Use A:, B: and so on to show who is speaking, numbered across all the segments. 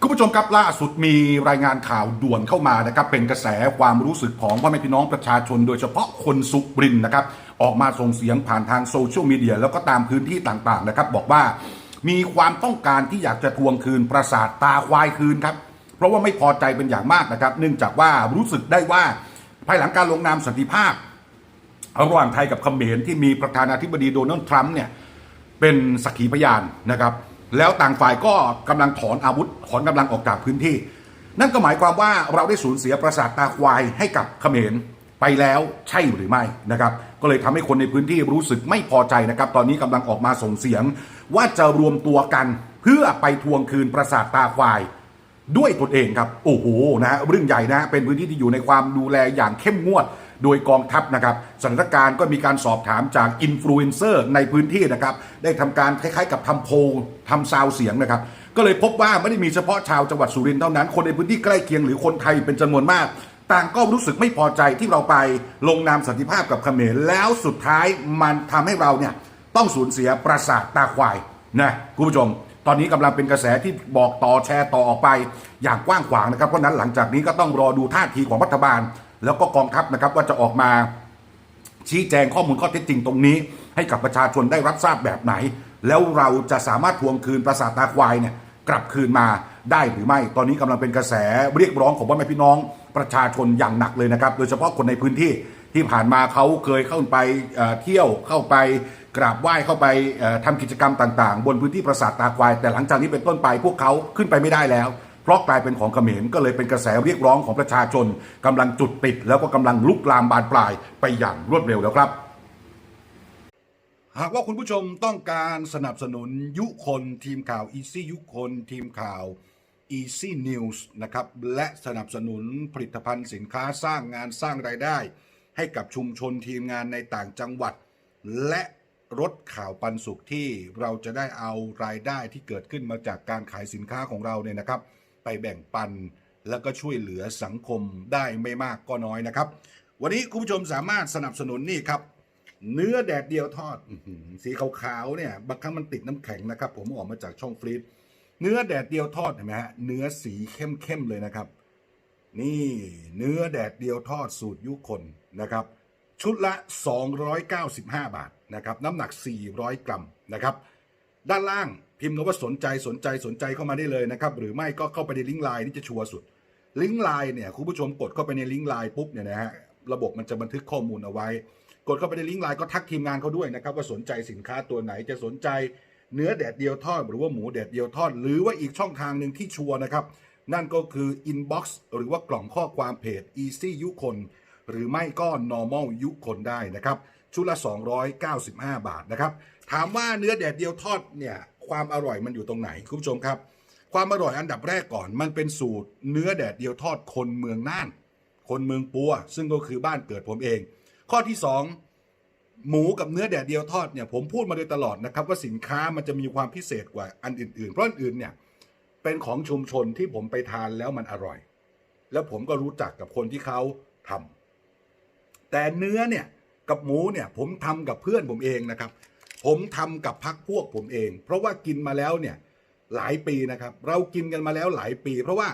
A: คุณผู้ชมครับล่าสุดมีรายงานข่าวด่วนเข้ามานะครับเป็นกระแสความรู้สึกของพ่อแม่พี่น้องประชาชน โดยเฉพาะคนสุรินนะครับออกมาส่งเสียงผ่านทางโซเชียลมีเดียแล้วก็ตามพื้นที่ต่างๆนะครับบอกว่ามีความต้องการที่อยากจะทวงคืนปราสาทตาควายคืนครับเพราะว่าไม่พอใจเป็นอย่างมากนะครับ เนื่องจากว่ารู้สึกได้ว่าภายหลังการลงนามสันติภาพระหว่างไทยกับเขมรที่มีประธานาธิบดีโดนัลด์ทรัมป์เนี่ยเป็นสักขีพยานนะครับ แล้วต่างฝ่ายก็กำลังถอนอาวุธถอนกำลังออกจากพื้นที่ นั่นก็หมายความว่าเราได้สูญเสียปราสาทตาควายให้กับเขมรไปแล้วใช่หรือไม่นะครับ ก็เลยทำให้คนในพื้นที่รู้สึกไม่พอใจนะครับ ตอนนี้กำลังออกมาส่งเสียง ว่าจะรวมตัวกันเพื่อไปทวงคืนปราสาทตาควายด้วยตนเองครับ โอ้โหนะฮะเรื่องใหญ่นะ เป็นพื้นที่ที่อยู่ในความดูแลอย่างเข้มงวด โดยกองทัพนะครับสถานการณ์ก็มีการสอบถามจากอินฟลูเอนเซอร์ในพื้นที่นะครับ ได้ทำการคล้ายๆ กับทำโพลทำซาวเสียงนะครับ ก็เลยพบว่าไม่ได้มีเฉพาะชาวจังหวัดสุรินทร์เท่านั้น คนในพื้นที่ใกล้เคียงหรือคนไทยเป็นจำนวนมากต่างก็รู้สึกไม่พอใจที่เราไปลงนามสันติภาพกับเขมรแล้วสุดท้ายมันทำให้เราเนี่ยต้องสูญเสียปราสาทตาควายนะคุณผู้ชม ตอนนี้กำลังเป็นกระแสที่บอกต่อแชร์ต่อออกไป อย่างกว้างขวางนะครับเพราะนั้นหลังจากนี้ก็ต้องรอดูท่าทีของรัฐบาล แล้วก็กองทัพนะครับว่าจะออกมาชี้แจงข้อมูลข้อเท็จจริงตรงนี้ ให้กับประชาชนได้รับทราบแบบไหน แล้วเราจะสามารถทวงคืนปราสาทตาควายเนี่ยกลับคืนมาได้หรือไม่ ตอนนี้กำลังเป็นกระแสเรียกร้องของพ่อแม่พี่น้องประชาชนอย่างหนักเลยนะครับ โดยเฉพาะคนในพื้นที่ที่ผ่านมาเขาเคยเข้าไปเเที่ยวเข้าไปกราบไหว้เข้าไปเอ่อทำกิจกรรมต่าง ๆ บนพื้นที่ปราสาทตาควาย แต่หลังจากนี้เป็นต้นไปพวกเขาขึ้นไปไม่ได้แล้ว เพราะกลายเป็นของเขมรก็เลยเป็นกระแสเรียกร้องของประชาชนกำลังจุดติด แล้วก็กำลังลุกลามบานปลายไปอย่างรวดเร็วแล้วครับ หากว่าคุณผู้ชมต้องการสนับสนุนยุคนทีมข่าว Easy ยุคนทีมข่าว Easy News นะครับและสนับสนุนผลิตภัณฑ์สินค้าสร้างงานสร้างรายได้ ให้กับชุมชนทีมงานในต่างจังหวัด และรถข่าวปันสุขที่เราจะได้เอารายได้ที่เกิดขึ้นมาจากการขายสินค้าของเราเนี่ยนะครับ ไปแบ่งปัน แล้วก็ช่วยเหลือสังคมได้ไม่มากก็น้อยนะครับ วันนี้คุณผู้ชมสามารถสนับสนุนนี่ครับ เนื้อแดดเดียวทอดสีขาวๆเนี่ยบางครั้งมันติดน้ำแข็งนะครับ ผมออกมาจากช่องฟรีซเนื้อแดดเดียวทอดเห็นไหมฮะเนื้อสีเข้มๆเลยนะครับ นี่เนื้อแดดเดียวทอดสูตรยุคนนะครับ ชุดละ 295 บาทนะครับ น้ำหนัก 400 กรัมนะครับ ด้านล่าง พิมพ์คำว่าสนใจสนใจสนใจเข้ามาได้เลยนะครับ หรือไม่ก็เข้าไปในลิงก์ไลน์นี่จะชัวร์สุด ลิงก์ไลน์เนี่ยคุณผู้ชมกดเข้าไปในลิงก์ไลน์ปุ๊บเนี่ยนะฮะระบบมันจะบันทึกข้อมูลเอาไว้ กดเข้าไปในลิงก์ไลน์ก็ทักทีมงานเขาด้วยนะครับว่าสนใจสินค้าตัวไหนจะสนใจเนื้อแดดเดียวทอด หรือว่าหมูแดดเดียวทอด หรือว่าอีกช่องทางหนึ่งที่ชัวร์นะครับ นั่นก็คือ inbox หรือว่ากล่องข้อความเพจ easy ยุคน หรือไม่ก็ normal ยุคนได้นะครับชุดละ 295 บาทนะครับถามว่าเนื้อแดดเดียวทอดเนี่ย ความอร่อยมันอยู่ตรงไหนคุณผู้ชมครับ ความอร่อยอันดับแรกก่อน มันเป็นสูตรเนื้อแดดเดียวทอดคนเมืองน่าน คนเมืองปัว ซึ่งก็คือบ้านเกิดผมเอง ข้อที่สองหมูกับเนื้อแดดเดียวทอดเนี่ยผมพูดมาโดยตลอดนะครับว่าสินค้ามันจะมีความพิเศษกว่าอันอื่นๆ เพราะอันอื่นเนี่ยเป็นของชุมชนที่ผมไปทานแล้วมันอร่อย แล้วผมก็รู้จักกับคนที่เขาทำแต่เนื้อเนี่ยกับหมูเนี่ยผมทำกับเพื่อนผมเองนะครับ ผมทำกับพักพวกผมเอง เพราะว่ากินมาแล้วเนี่ยหลายปีนะครับ เรากินกันมาแล้วหลายปี เพราะว่า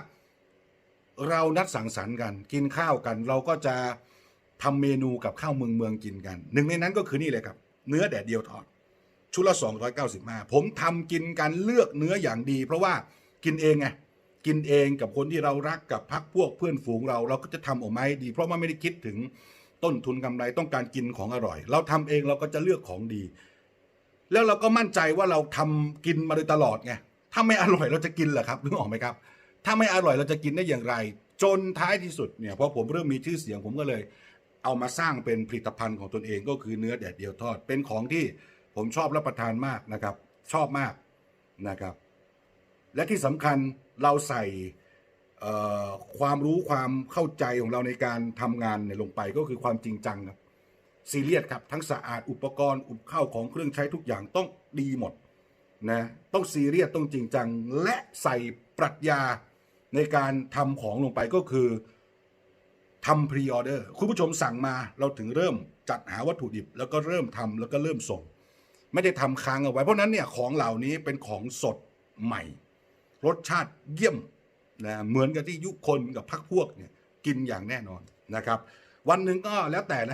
A: เรานัดสังสรรค์กัน กินข้าวกัน เราก็จะทำเมนูกับข้าวเมืองเมืองกินกัน หนึ่งในนั้นก็คือนี่เลยครับ เนื้อแดดเดียวทอดชุดละ 295 ผมทำกินกันเลือกเนื้ออย่างดี เพราะว่ากินเองไงกินเองกับคนที่เรารักกับพักพวกเพื่อนฝูงเรา เราก็จะทำออกมาให้ดี เพราะว่าไม่ได้คิดถึงต้นทุนกำไรต้องการกินของอร่อย เราทำเองเราก็จะเลือกของดี แล้วเราก็มั่นใจว่าเราทำกินมาโดยตลอดไงถ้าไม่อร่อยเราจะกินเหรอครับนึกออกไหมครับ ถ้าไม่อร่อยเราจะกินได้อย่างไร จนท้ายที่สุดเนี่ยพอผมเริ่มมีชื่อเสียงผมก็เลย เอามาสร้างเป็นผลิตภัณฑ์ของตนเองก็คือเนื้อแดดเดียวทอด เป็นของที่ผมชอบรับประทานมากนะครับ ชอบมากนะครับ และที่สำคัญเราใส่ความรู้ความเข้าใจของเราในการทำงานเนี่ยลงไปก็คือความจริงจังครับ ซีเรียสครับทั้งสะอาดอุปกรณ์อุปข้าวของเครื่องใช้ทุกอย่างต้องดีหมดนะต้องซีเรียสต้องจริงจัง และใส่ปรัชญาในการทำของลงไปก็คือทำพรีออเดอร์คุณผู้ชมสั่งมาเราถึงเริ่มจัดหาวัตถุดิบ แล้วก็เริ่มทำแล้วก็เริ่มส่ง ไม่ได้ทำค้างเอาไว้เพราะฉะนั้นเนี่ยของเหล่านี้เป็นของสดใหม่ รสชาติเยี่ยมนะเหมือนกับที่ยุคนกับพักพวกเนี่ยกินอย่างแน่นอนนะครับ วันหนึ่งก็แล้วแต่นะฮะ